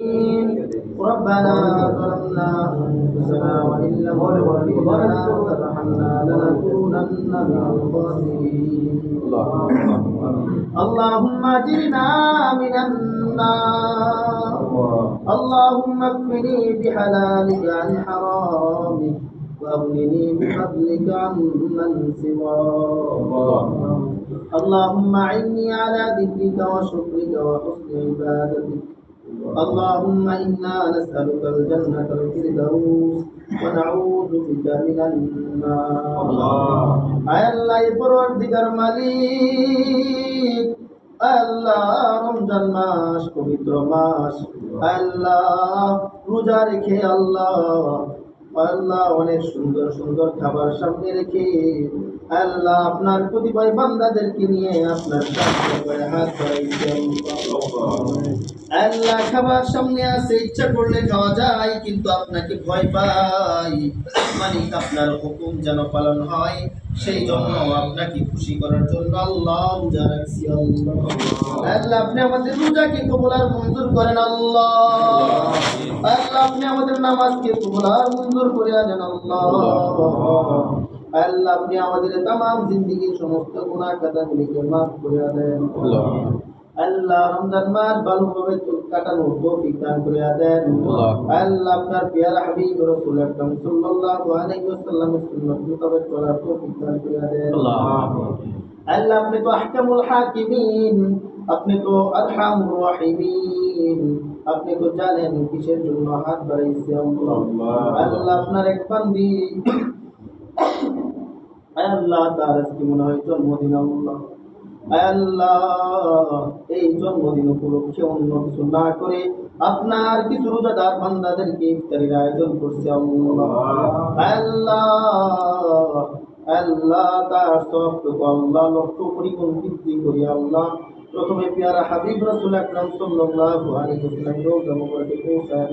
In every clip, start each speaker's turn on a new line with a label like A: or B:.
A: ربنا ظلمنا أنفسنا وإن لم تغفر لنا وترحمنا لنكونن من الخاسرين اللهم اجرنا من النار. اللهم اكفني بحلالك عن حرامك وأغنني بفضلك عمن سواك. اللهم اعني على ذكرك وشكرك وحسن عبادتك. اللهم انا نسالك الجنه الفردوس ونعوذ بك من النار আয় আল্লাহ পরবর্তীকার মালিক আল্লাহ রমজান মাস পবিত্র মাস আল্লাহ রোজা রেখে আল্লাহ আল্লাহ অনেক সুন্দর সুন্দর খাবার সামনে রেখে আল্লাহ আপনার কতিপয় বান্দাদেরকে নিয়ে আপনার আল্লাহ খাবার সামনে আছে ইচ্ছা করলে খাওয়া যায়, কিন্তু আপনাকে ভয় পাই মানে আপনার হুকুম যেন পালন হয়, সেই জন্য আপনাকে খুশি করার জন্য আল্লাহ রোজা রাখছি, আল্লাহ। আপনি আমাদের রোজাকে কবুল আর মঞ্জুর করেন, আল্লাহ। আল্লাহ, আপনি আমাদের নামাজকে আর মঞ্জুর করে আনেন, আল্লাহ। আল্লাহ আপনি আমাদের তাম জিন্দিগির সমস্ত গুনাহ কাটাগুলিকে মাফ করে দেন। আল্লাহ। রমজান মাস ভালোভাবে কাটানোর তৌফিক দান করে দেন। আল্লাহ। আপনার পেয়ারা হাবিব রাসূল আকরাম সাল্লাল্লাহু আলাইহি ওয়াসাল্লামের সুন্নাত মোতাবেক চলার তৌফিক দান করে দেন। আল্লাহ। আপনি তো আহকামুল হাকিমিন আপনি তো আরহামুর রাহিমিন আপনি তো জানেন কিসের জন্য হাত বাড়াইছি আল্লাহ। আল্লাহ আপনার এক বান্দি আল্লাহ তার আজকে মনে হয় জন্মদিন আল্লাহ। আল্লাহ এই জন্মদিন উপলক্ষে অন্য কিছু না করে আপনার কিছু রোজাদার বান্দাদেরকে ইফতারির আয়োজন করছে আল্লাহ। আল্লাহ আল্লাহ তার সবটুকু আল্লাহ লক্ষ পরিগুণ বৃদ্ধি করি আল্লাহ। প্রথমে পেয়ারা হাবিব রাসূল আকরাম সাল্লাল্লাহু আলাইহি ওয়াসাল্লাম রোজা মুবারকে পৌঁছায়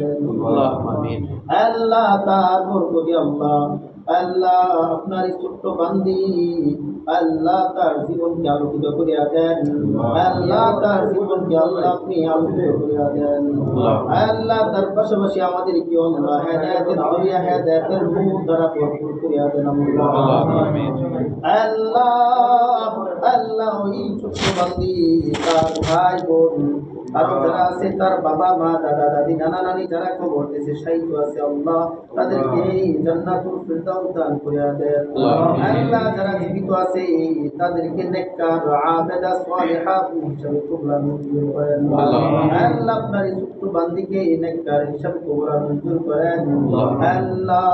A: আল্লাহ তার বরকতি আল্লাহ। আল্লাহ আপনার ছোট্ট বান্দি, আল্লাহ তার জীবনকে আলোকিত করিয়া দেন। আল্লাহ তার জীবনকে আল্লাহ আপনি আলোকিত করিয়া দেন। আল্লাহ তার পাশাপাশি আমাদের কি আল্লাহ হেদায়েতের জরিয়া হেদায়েতের নূর দ্বারা ভরপুর করিয়া দেন আল্লাহ আল্লাহ ওই ছোট্ট বান্দি, তার ভাই বোন আরও যারা আছে তার বাবা মা দাদা দাদি নানা নানি যারা খবর দিয়েছে সাহিত্য আছে আল্লাহ তাদেরকে জান্নাতুল ফিরদাউস দান করিয়া দেন। আল্লাহ যারা জীবিত আছে তাদেরকে নেককার আবেদা সালিহা হিসাবে কবুল মঞ্জুর করেন। আল্লাহ আপনার এই ছোট্ট বান্দিকে নেককার হিসাবে কবুল মঞ্জুর করেন। আল্লাহ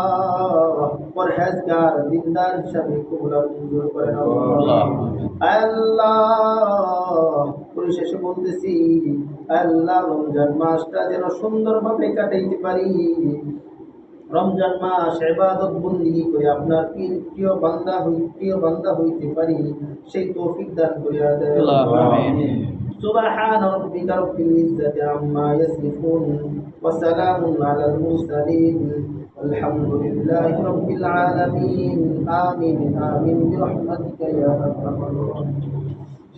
A: পরহেজগার দিনদার হিসাবে কবুল মঞ্জুর করেন। আল্লাহ পরিশেষে বলতেছি আল্লাহ রমজান মাসটা যেন সুন্দরভাবে কাটাইতে পারি রমজান মাস ইবাদত বন্দিগি করে আপনার প্রিয় প্রিয় বান্দা হই প্রিয় বান্দা হইতে পারি সেই তৌফিক দান করিয়া দেন سبحان ربك رب العزة عما يصفون وسلام على المرسلين الحمد لله رب العالمين آمين آمين برحمتك يا أرحم الراحمين